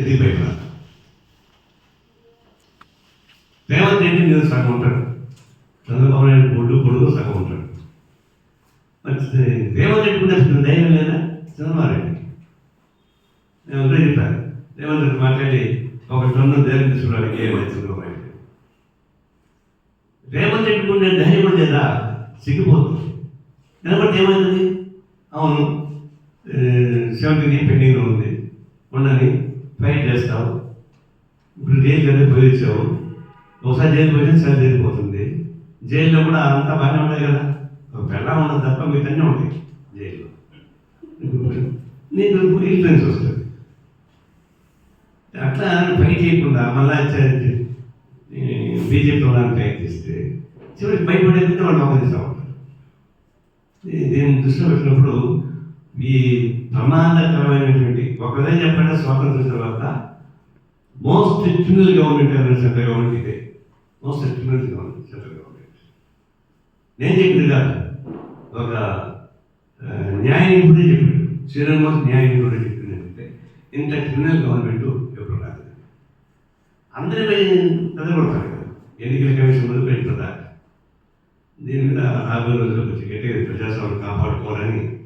ఇది బయట రేవంత్ రెడ్డి నేను సగం ఉంటాడు? చంద్రబాబు నాయుడు బొడ్డు పొడుగు సగం ఉంటాడు. మరి రేవంత్ రెడ్డి కూడా ధైర్యం లేదా చంద్రబాబు రెడ్డి నేను ఉంటే చెప్పాను రేవంత్ రెడ్డి మాట్లాడి ఒక టన్ను ధైర్యం తీసుకురావడానికి ఏమైంది చంద్రబాబు నాయుడు. రేవంత్ రెడ్డి ఉండే ధైర్యం కూడా లేదా? సిగ్గిపోతుంది. నిలబడితే ఏమవుతుంది అవును. సెవెంటీన్ పెండింగ్లో ఉంది. ఉండని ఫైట్ చేస్తాం ఇప్పుడు జైలు పోయించాము ఒకసారి జైలు పోయితే సరి జరిగిపోతుంది జైల్లో కూడా అంతా బాగానే ఉండదు కదా. ఒక ఉండదు తప్ప మిగతానే ఉంటాయి జైల్లో. నీకు ఇన్ఫ్లుయెన్స్ వస్తుంది. అట్లా పని చేయకుండా మళ్ళా బీజేపీ వాళ్ళని ప్రయత్నిస్తే చివరికి భయపడేది వాళ్ళు ఆపోజిట్ ఉంటారు దీన్ని దృష్టిలో పెట్టినప్పుడు ఈ ప్రమాదకరమైనటువంటి ఒక విధంగా చెప్పండి స్వాతంత్రం తర్వాత మోస్ట్ క్రిమినల్ గవర్నమెంట్ అనేది సెంట్రల్ గవర్నమెంట్ ఇదే. Most criminal government central government నేను చెప్పింది కాదు. ఒక న్యాయ నిపుణుడే చెప్పాడు. శ్రీరంగం న్యాయ నిపుణుడే చెప్పింది ఏంటంటే ఇంత క్రిమినల్ గవర్నమెంట్ ఎప్పుడు రాదు. అందరిపై పెద్దపడతారు కదా. ఎన్నికల కమిషన్ ముందు పెట్టుకుంటారు దీని మీద రాబోయే రోజుల్లో కొంచెం గట్టిగా ప్రజాస్వామ్యం కాపాడుకోవాలని